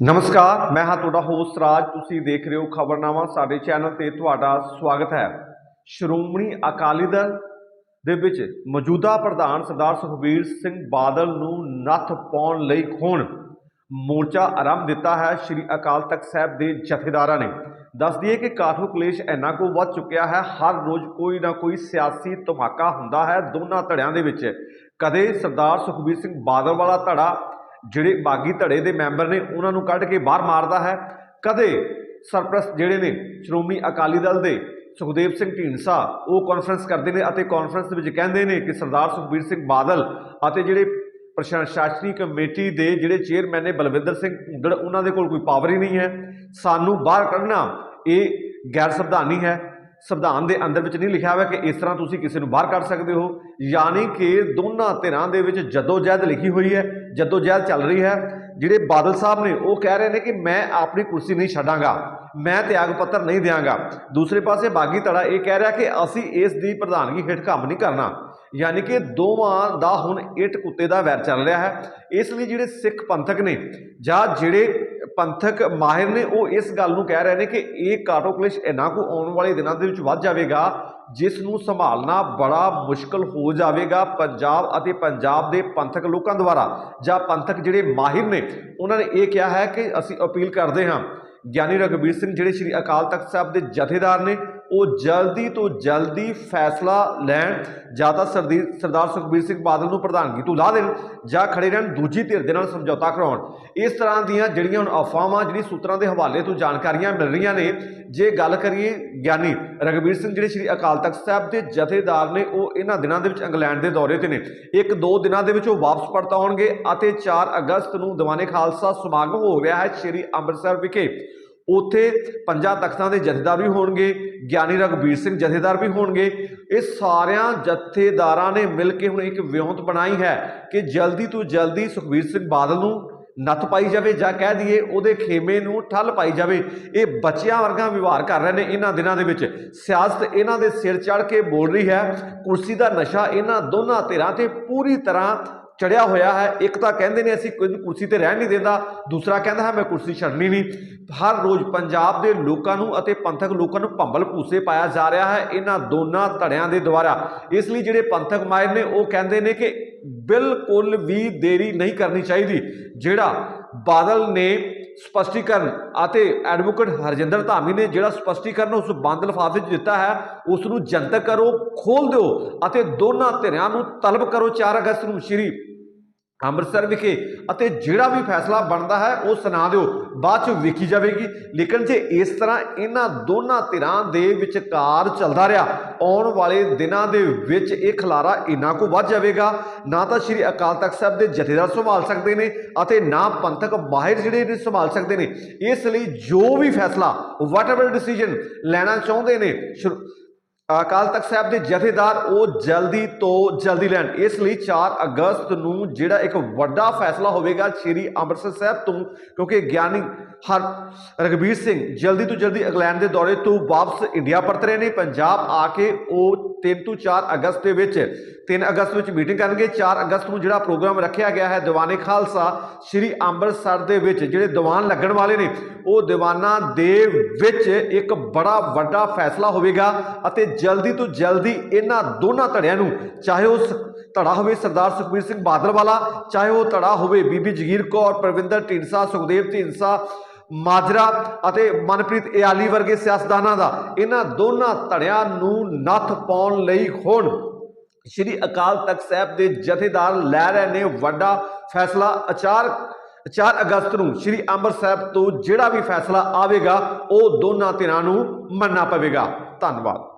ਨਮਸਕਾਰ, ਮੈਂ ਹਾਂ ਤੁਹਾਡਾ ਹੋਸਟ ਰਾਜ। ਤੁਸੀਂ ਦੇਖ ਰਹੇ ਹੋ ਖਬਰਨਾਮਾ ਸਾਡੇ ਚੈਨਲ ਤੇ ਤੁਹਾਡਾ ਸਵਾਗਤ ਹੈ। ਸ਼੍ਰੋਮਣੀ ਅਕਾਲੀ ਦਲ ਦੇ ਵਿੱਚ ਮੌਜੂਦਾ ਪ੍ਰਧਾਨ ਸਰਦਾਰ ਸੁਖਬੀਰ ਸਿੰਘ ਬਾਦਲ ਨੂੰ ਨੱਥ ਪਾਉਣ ਲਈ ਖੋਣ ਮੋਰਚਾ ਆਰੰਭ ਦਿੱਤਾ ਹੈ ਸ਼੍ਰੀ ਅਕਾਲ ਤਖਤ ਸਾਹਿਬ ਦੇ ਜਥੇਦਾਰਾਂ ਨੇ। ਦੱਸ ਦਈਏ ਕਿ ਕਾਠੋ ਕਲੇਸ਼ ਇੰਨਾ ਕੋ ਵੱਧ ਚੁੱਕਿਆ ਹੈ, ਹਰ ਰੋਜ਼ ਕੋਈ ਨਾ ਕੋਈ ਸਿਆਸੀ ਧਮਾਕਾ ਹੁੰਦਾ ਹੈ ਦੋਨਾਂ ਧੜਿਆਂ ਦੇ ਵਿੱਚ। ਕਦੇ ਸਰਦਾਰ ਸੁਖਬੀਰ ਸਿੰਘ ਬਾਦਲ ਵਾਲਾ ਧੜਾ ਜਿਹੜੇ ਬਾਗੀ ਧੜੇ ਦੇ ਮੈਂਬਰ ਨੇ, ਉਹਨਾਂ ਨੂੰ ਕੱਢ ਕੇ ਬਾਹਰ ਮਾਰਦਾ ਹੈ। ਕਦੇ ਸਰਪ੍ਰਸਤ ਜਿਹੜੇ ਨੇ, ਸ਼੍ਰੋਮਣੀ ਅਕਾਲੀ ਦਲ ਦੇ ਸੁਖਦੇਵ ਸਿੰਘ ਢੀਂਡਸਾ, ਉਹ ਕਾਨਫਰੰਸ ਕਰਦੇ ਨੇ ਅਤੇ ਕਾਨਫਰੰਸ ਦੇ ਵਿੱਚ ਕਹਿੰਦੇ ਨੇ ਕਿ ਸਰਦਾਰ ਸੁਖਬੀਰ ਸਿੰਘ ਬਾਦਲ ਅਤੇ ਜਿਹੜੇ ਪ੍ਰਸ਼ਾਸਨੀ ਕਮੇਟੀ ਦੇ ਜਿਹੜੇ ਚੇਅਰਮੈਨ ਨੇ ਬਲਵਿੰਦਰ ਸਿੰਘ ਭੁੰਦੜ ਉਹਨਾਂ ਦੇ ਕੋਲ ਕੋਈ ਪਾਵਰ ਹੀ ਨਹੀਂ ਹੈ। ਸਾਨੂੰ ਬਾਹਰ ਕੱਢਣਾ ਇਹ ਗੈਰ ਸੰਵਿਧਾਨੀ ਹੈ। ਸੰਵਿਧਾਨ ਦੇ ਅੰਦਰ ਵਿੱਚ ਨਹੀਂ ਲਿਖਿਆ ਹੋਇਆ ਕਿ ਇਸ ਤਰ੍ਹਾਂ ਤੁਸੀਂ ਕਿਸੇ ਨੂੰ ਬਾਹਰ ਕੱਢ ਸਕਦੇ ਹੋ। ਯਾਨੀ ਕਿ ਦੋਨਾਂ ਧਿਰਾਂ ਦੇ ਵਿੱਚ ਜਦੋਜਹਿਦ ਲਿਖੀ ਹੋਈ ਹੈ, ਜਦੋਜਹਿਦ ਚੱਲ ਰਹੀ ਹੈ। ਜਿਹੜੇ ਬਾਦਲ ਸਾਹਿਬ ਨੇ ਉਹ ਕਹਿ ਰਹੇ ਨੇ ਕਿ ਮੈਂ ਆਪਣੀ ਕੁਰਸੀ ਨਹੀਂ ਛੱਡਾਂਗਾ, ਮੈਂ ਤਿਆਗ ਪੱਤਰ ਨਹੀਂ ਦਿਆਂਗਾ। ਦੂਸਰੇ ਪਾਸੇ ਬਾਗੀ ਧੜਾ ਇਹ ਕਹਿ ਰਿਹਾ ਕਿ ਅਸੀਂ ਇਸ ਦੀ ਪ੍ਰਧਾਨਗੀ ਹੇਠ ਕੰਮ ਨਹੀਂ ਕਰਨਾ। ਯਾਨੀ ਕਿ ਦੋਵਾਂ ਦਾ ਹੁਣ ਇੱਟ ਕੁੱਤੇ ਦਾ ਵੈਰ ਚੱਲ ਰਿਹਾ ਹੈ। ਇਸ ਲਈ ਜਿਹੜੇ ਸਿੱਖ ਪੰਥਕ ਨੇ ਜਾਂ ਜਿਹੜੇ ਪੰਥਕ ਮਾਹਿਰ ਨੇ ਉਹ ਇਸ ਗੱਲ ਨੂੰ ਕਹਿ ਰਹੇ ਨੇ ਕਿ ਇਹ ਕਾਟੋ ਕਲੇਸ਼ ਇਹਨਾਂ ਕੋ ਆਉਣ ਵਾਲੇ ਦਿਨਾਂ ਦੇ ਵਿੱਚ ਵੱਧ ਜਾਵੇਗਾ, ਜਿਸ ਨੂੰ ਸੰਭਾਲਣਾ ਬੜਾ ਮੁਸ਼ਕਲ ਹੋ ਜਾਵੇਗਾ ਪੰਜਾਬ ਅਤੇ ਪੰਜਾਬ ਦੇ ਪੰਥਕ ਲੋਕਾਂ ਦੁਆਰਾ, ਜਾਂ ਪੰਥਕ ਜਿਹੜੇ ਮਾਹਿਰ ਨੇ, ਉਹਨਾਂ ਨੇ ਇਹ ਕਿਹਾ ਹੈ ਕਿ ਅਸੀਂ ਅਪੀਲ ਕਰਦੇ ਹਾਂ। ਗਿਆਨੀ ਰਘਬੀਰ ਸਿੰਘ, ਜਿਹੜੇ ਸ੍ਰੀ ਅਕਾਲ ਤਖਤ ਸਾਹਿਬ ਦੇ ਜਥੇਦਾਰ ਨੇ ਉਹ ਜਲਦੀ ਤੋਂ ਜਲਦੀ ਫੈਸਲਾ ਲੈਣ। ਜਾਂ ਤਾਂ ਸਰਦੀ ਸਰਦਾਰ ਸੁਖਬੀਰ ਸਿੰਘ ਬਾਦਲ ਨੂੰ ਪ੍ਰਧਾਨਗੀ ਤੋਂ ਲਾ ਦੇਣ, ਜਾਂ ਖੜੇ ਰਹਿਣ ਦੂਜੀ ਧਿਰ ਦੇ ਨਾਲ ਸਮਝੌਤਾ ਕਰਾਉਣ। ਇਸ ਤਰ੍ਹਾਂ ਦੀਆਂ ਜਿਹੜੀਆਂ ਹੁਣ ਅਫਵਾਹਾਂ ਜਿਹੜੀ ਸੂਤਰਾਂ ਦੇ ਹਵਾਲੇ ਤੋਂ ਜਾਣਕਾਰੀਆਂ ਮਿਲ ਰਹੀਆਂ ਨੇ, ਜੇ ਗੱਲ ਕਰੀਏ ਗਿਆਨੀ ਰਘਬੀਰ ਸਿੰਘ, ਜਿਹੜੇ ਸ੍ਰੀ ਅਕਾਲ ਤਖਤ ਸਾਹਿਬ ਦੇ ਜਥੇਦਾਰ ਨੇ, ਉਹ ਇਹਨਾਂ ਦਿਨਾਂ ਦੇ ਵਿੱਚ ਇੰਗਲੈਂਡ ਦੇ ਦੌਰੇ ਤੇ ਨੇ। ਇੱਕ ਦੋ ਦਿਨਾਂ ਦੇ ਵਿੱਚ ਉਹ ਵਾਪਸ ਪਰਤ ਆਉਣਗੇ ਅਤੇ 4 ਅਗਸਤ ਨੂੰ ਦੀਵਾਨੇ ਖਾਲਸਾ ਸਮਾਗਮ ਹੋ ਰਿਹਾ ਹੈ ਸ੍ਰੀ ਅੰਮ੍ਰਿਤਸਰ ਵਿਖੇ। ਉੱਥੇ ਪੰਜਾਂ ਤਖਤਾਂ ਦੇ ਜਥੇਦਾਰ ਵੀ ਹੋਣਗੇ, ਗਿਆਨੀ ਰਘਬੀਰ ਸਿੰਘ ਜਥੇਦਾਰ ਵੀ ਹੋਣਗੇ। ਇਹ ਸਾਰਿਆਂ ਜਥੇਦਾਰਾਂ ਨੇ ਮਿਲ ਕੇ ਹੁਣ ਇੱਕ ਵਿਉਂਤ ਬਣਾਈ ਹੈ ਕਿ ਜਲਦੀ ਤੋਂ ਜਲਦੀ ਸੁਖਬੀਰ ਸਿੰਘ ਬਾਦਲ ਨੂੰ ਨੱਥ ਪਾਈ ਜਾਵੇ ਜਾਂ ਕਹਿ ਦਈਏ ਉਹਦੇ ਖੇਮੇ ਨੂੰ ਠੱਲ ਪਾਈ ਜਾਵੇ। ਇਹ ਬੱਚਿਆਂ ਵਰਗਾ ਵਿਵਹਾਰ ਕਰ ਰਹੇ ਨੇ ਇਹਨਾਂ ਦਿਨਾਂ ਦੇ ਵਿੱਚ। ਸਿਆਸਤ ਇਹਨਾਂ ਦੇ ਸਿਰ ਚੜ ਕੇ ਬੋਲ ਰਹੀ ਹੈ। ਕੁਰਸੀ ਦਾ ਨਸ਼ਾ ਇਹਨਾਂ ਦੋਨਾਂ ਧਿਰਾਂ ਤੇ ਪੂਰੀ ਤਰ੍ਹਾਂ ਚੜਿਆ ਹੋਇਆ ਹੈ। ਇੱਕ ਤਾਂ ਕਹਿੰਦੇ ਨੇ ਅਸੀਂ ਕੋਈ ਕੁਰਸੀ ਤੇ ਰਹਿਣ ਨਹੀਂ ਦਿੰਦਾ। ਦੂਸਰਾ ਕਹਿੰਦਾ ਹੈ, ਮੈਂ ਕੁਰਸੀ ਛੱਡਣੀ ਨਹੀਂ। ਹਰ ਰੋਜ਼ ਪੰਜਾਬ ਦੇ ਲੋਕਾਂ ਨੂੰ ਅਤੇ ਪੰਥਕ ਲੋਕਾਂ ਨੂੰ ਭੰਬਲ ਭੂਸੇ ਪਾਇਆ ਜਾ ਰਿਹਾ ਹੈ ਇਹਨਾਂ ਦੋਨਾਂ ਧੜਿਆਂ ਦੇ ਦੁਆਰਾ। ਇਸ ਲਈ ਜਿਹੜੇ ਪੰਥਕ ਮਾਇਰ ਨੇ, ਉਹ ਕਹਿੰਦੇ ਨੇ ਕਿ ਬਿਲਕੁਲ ਵੀ ਦੇਰੀ ਨਹੀਂ ਕਰਨੀ ਚਾਹੀਦੀ, ਜਿਹੜਾ ਬਾਦਲ ਨੇ ਸਪਸ਼ਟੀਕਰਨ ਅਤੇ ਐਡਵੋਕੇਟ ਹਰਜਿੰਦਰ ਧਾਮੀ ਨੇ ਜਿਹੜਾ ਸਪਸ਼ਟੀਕਰਨ ਉਸ ਬੰਦ ਲਿਫਾਫੇ 'ਚ ਦਿੱਤਾ ਹੈ, ਉਸ ਨੂੰ ਜਨਤਕ ਕਰੋ ਖੋਲ ਦਿਓ ਅਤੇ ਦੋਨਾਂ ਧਿਰਾਂ ਨੂੰ ਤਲਬ ਕਰੋ। 4 ਅਗਸਤ ਨੂੰ ਸ਼੍ਰੀ ਅੰਮ੍ਰਿਤਸਰ ਵਿਖੇ। ਅਤੇ ਜਿਹੜਾ ਵੀ ਫੈਸਲਾ ਬਣਦਾ ਹੈ, ਉਹ ਸੁਣਾ ਦਿਓ। ਬਾਅਦ ਚ ਵੇਖੀ ਜਾਵੇਗੀ। ਲੇਕਿਨ ਜੇ ਇਸ ਤਰ੍ਹਾਂ ਇਹਨਾਂ ਦੋਨਾਂ ਧਿਰਾਂ ਦੇ ਵਿਚਕਾਰ ਚੱਲਦਾ ਰਿਹਾ, ਆਉਣ ਵਾਲੇ ਦਿਨਾਂ ਦੇ ਵਿੱਚ ਇਹ ਖਲਾਰਾ ਇੰਨਾ ਕੁ ਵੱਧ ਜਾਵੇਗਾ। ਨਾ ਤਾਂ ਸ੍ਰੀ ਅਕਾਲ ਤਖਤ ਸਾਹਿਬ ਦੇ ਜਥੇਦਾਰ ਸੰਭਾਲ ਸਕਦੇ ਨੇ ਅਤੇ ਨਾ ਪੰਥਕ ਮਾਹਿਰ ਜਿਹੜੇ ਨੇ ਸੰਭਾਲ ਸਕਦੇ ਨੇ। ਇਸ ਲਈ ਜੋ ਵੀ ਫੈਸਲਾ ਵਾਟਐਵਰ ਡਿਸੀਜਨ ਲੈਣਾ ਚਾਹੁੰਦੇ ਨੇ, ਸ਼ੁਰੂ- ਅਕਾਲ ਤਖਤ ਸਾਹਿਬ ਦੇ ਜਥੇਦਾਰ, ਉਹ ਜਲਦੀ ਤੋਂ ਜਲਦੀ ਲੈਣ। ਇਸ ਲਈ 4 ਅਗਸਤ ਨੂੰ ਜਿਹੜਾ ਇੱਕ ਵੱਡਾ ਫੈਸਲਾ ਹੋਵੇਗਾ ਸ਼੍ਰੀ ਅੰਮ੍ਰਿਤਸਰ ਸਾਹਿਬ ਤੋਂ, ਕਿਉਂਕਿ ਗਿਆਨੀ ਹਰ ਰਗਬੀਰ ਸਿੰਘ ਜਲਦੀ ਤੋਂ ਜਲਦੀ ਇੰਗਲੈਂਡ ਦੇ ਦੌਰੇ ਤੋਂ ਵਾਪਸ ਇੰਡੀਆ ਪਰਤ ਰਹੇ ਨੇ। ਪੰਜਾਬ ਆ ਕੇ ਉਹ 3 ਤੋਂ 4 ਅਗਸਤ ਦੇ ਵਿੱਚ 3 ਅਗਸਤ ਵਿੱਚ ਮੀਟਿੰਗ ਕਰਨਗੇ। 4 ਅਗਸਤ ਨੂੰ ਜਿਹੜਾ ਪ੍ਰੋਗਰਾਮ ਰੱਖਿਆ ਗਿਆ ਹੈ, ਦੀਵਾਨੇ ਖਾਲਸਾ ਸ਼੍ਰੀ ਅੰਮ੍ਰਿਤਸਰ ਦੇ ਵਿੱਚ, ਜਿਹੜੇ ਦੀਵਾਨ ਲੱਗਣ ਵਾਲੇ ਨੇ, ਉਹ ਦੀਵਾਨਾਂ ਦੇ ਵਿੱਚ ਇੱਕ ਬੜਾ ਵੱਡਾ ਫੈਸਲਾ ਹੋਵੇਗਾ ਅਤੇ ਜਲਦੀ ਤੋਂ ਜਲਦੀ ਇਹਨਾਂ ਦੋਨਾਂ ਧੜਿਆਂ ਨੂੰ, ਚਾਹੇ ਉਹ ਸ- ਧੜਾ ਹੋਵੇ ਸਰਦਾਰ ਸੁਖਬੀਰ ਸਿੰਘ ਬਾਦਲ ਵਾਲਾ, ਚਾਹੇ ਉਹ ਧੜਾ ਹੋਵੇ ਬੀਬੀ ਜਗੀਰ ਕੌਰ, ਪ੍ਰਵਿੰਦਰ ਢੀਂਡਸਾ, ਸੁਖਦੇਵ ਢੀਂਡਸਾ, ਮਾਜਰਾ ਅਤੇ ਮਨਪ੍ਰੀਤ ਇਆਲੀ ਵਰਗੇ ਸਿਆਸਤਦਾਨਾਂ ਦਾ, ਇਹਨਾਂ ਦੋਨਾਂ ਧੜਿਆਂ ਨੂੰ ਨੱਥ ਪਾਉਣ ਲਈ ਹੁਣ ਸ਼੍ਰੀ ਅਕਾਲ ਤਖਤ ਸਾਹਿਬ ਦੇ ਜਥੇਦਾਰ ਲੈ ਰਹੇ ਨੇ ਵੱਡਾ ਫੈਸਲਾ। ਅਚਾਰ 4 ਅਗਸਤ ਨੂੰ ਸ਼੍ਰੀ ਅੰਮ੍ਰਿਤਸਰ ਸਾਹਿਬ ਤੋਂ ਜਿਹੜਾ ਵੀ ਫੈਸਲਾ ਆਵੇਗਾ, ਉਹ ਦੋਨਾਂ ਧਿਰਾਂ ਨੂੰ ਮੰਨਣਾ ਪਵੇਗਾ। ਧੰਨਵਾਦ।